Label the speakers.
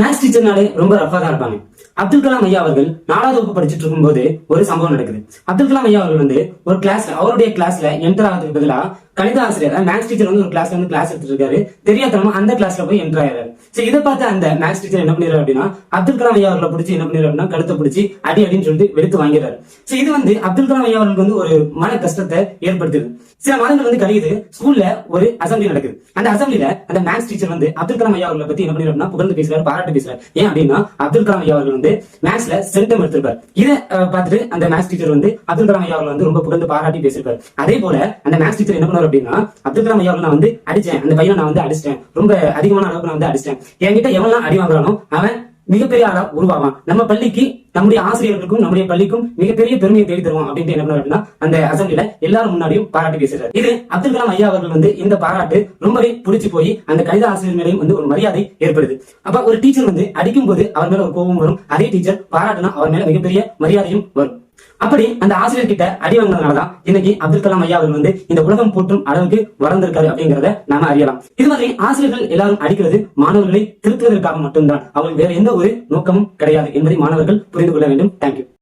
Speaker 1: Maths டீச்சர்னாலே ரொம்ப Rafah தான் இருப்பாங்க. அப்துல் கலாம் ஐயா அவர்கள் நாலாவது வகுப்பு படிச்சுட்டு இருக்கும்போது ஒரு சம்பவம் நடக்குது. அப்துல் கலாம் ஐயா அவர்கள் வந்து ஒரு கிளாஸ்ல அவருடைய கிளாஸ்ல என்டர் ஆகிறதுக்கு பதிலா கணித ஆசிரியர் மேக்ஸ் டீச்சர் வந்து ஒரு கிளாஸ்ல வந்து கிளாஸ் எடுத்துட்டு இருக்காரு. தெரியாதனமா அந்த கிளாஸ்ல போய் என்டர் ஆயிராரு சரி இதை பார்த்து அந்த மேக்ஸ் டீச்சர் என்ன பண்ணிடுறாரு அப்படின்னா அப்துல் கலாம் ஐயா அவர்களை பிடிச்சி என்ன பண்ணிடுறாரு அப்படின்னா கழுத்தை பிடிச்சி அடி அடின்னு சொல்லிட்டு வெளுத்து வாங்கிறாரு சரி இது வந்து அப்துல் கலாம் ஐயா அவர்களுக்கு வந்து ஒரு மன கஷ்டத்தை ஏற்படுத்துது. சில மாதங்கள் வந்து கழியுது ஸ்கூல்ல ஒரு அசம்பிளி நடக்குது. அந்த அசம்பிளில அந்த மேக்ஸ் டீச்சர் வந்து அப்துல் கலாம் ஐயா அவர்களை பத்தி என்ன பண்ணிடுறாருன்னா புகழ்ந்து பேசுறாரு பாராட்டு பேசுறாரு ஏன் அப்படின்னா அப்துல் கலாம் ஐயா அவர்கள் வந்து மேக்ஸ்ல சென்டம் எடுத்திருப்பார். இதை பார்த்துட்டு அந்த மேக்ஸ் டீச்சர் வந்து அப்துல் கலாம் ஐயா அவர்கள் வந்து ரொம்ப புகழ்ந்து பாராட்டி பேசியிருப்பாரு. அதே போல அந்த மேக்ஸ் டீச்சர் என்ன பண்ணுவார் அப்படின்னா அப்துல் கலாம் ஐயா அவர்கள் நான் வந்து அடிச்சேன். அந்த பையனை நான் வந்து அடிச்சிட்டேன். ரொம்ப அதிகமான அளவுக்கு நான் வந்து அடிச்சிட்டேன். என்கிட்ட எவ்வளவு அடி வாங்குறானோ அவன் மிகப்பெரிய ஆளா உருவாவான். நம்ம பள்ளிக்கு நம்முடைய ஆசிரியர்களுக்கும் நம்முடைய பள்ளிக்கும் மிகப்பெரிய பெருமையை தேடி தருவோம் அப்படின்ட்டு என்ன பண்ணாரு அப்படின்னா அந்த அசம்பிளில எல்லாரும் முன்னாடியும் பாராட்டி பேசுறாரு. இது அப்துல் கலாம் ஐயா அவர்கள் வந்து இந்த பாராட்டு ரொம்பவே பிடிச்சு போய் அந்த கணித ஆசிரியர் மேலேயும் வந்து ஒரு மரியாதை ஏற்படுது. அப்ப ஒரு டீச்சர் வந்து அடிக்கும் போது அவர் மேல ஒரு கோபம் வரும். அதே டீச்சர் பாராட்டுனா அவர் மேல மிகப்பெரிய மரியாதையும் வரும். அப்படி அந்த ஆசிரியர் கிட்ட அடி வாங்கினதுனாலதான் இன்னைக்கு அப்துல் கலாம் ஐயா அவர்கள் வந்து இந்த உலகம் போற்றும் அளவுக்கு வளர்ந்திருக்காரு அப்படிங்கறத நாம அறியலாம். இது மாதிரி ஆசிரியர்கள் எல்லாரும் அடிக்கிறது மாணவர்களை திருத்துவதற்காக மட்டும்தான். அவங்களுக்கு வேற எந்த ஒரு நோக்கமும் கிடையாது என்பதை மாணவர்கள் புரிந்து கொள்ள வேண்டும். தேங்க்யூ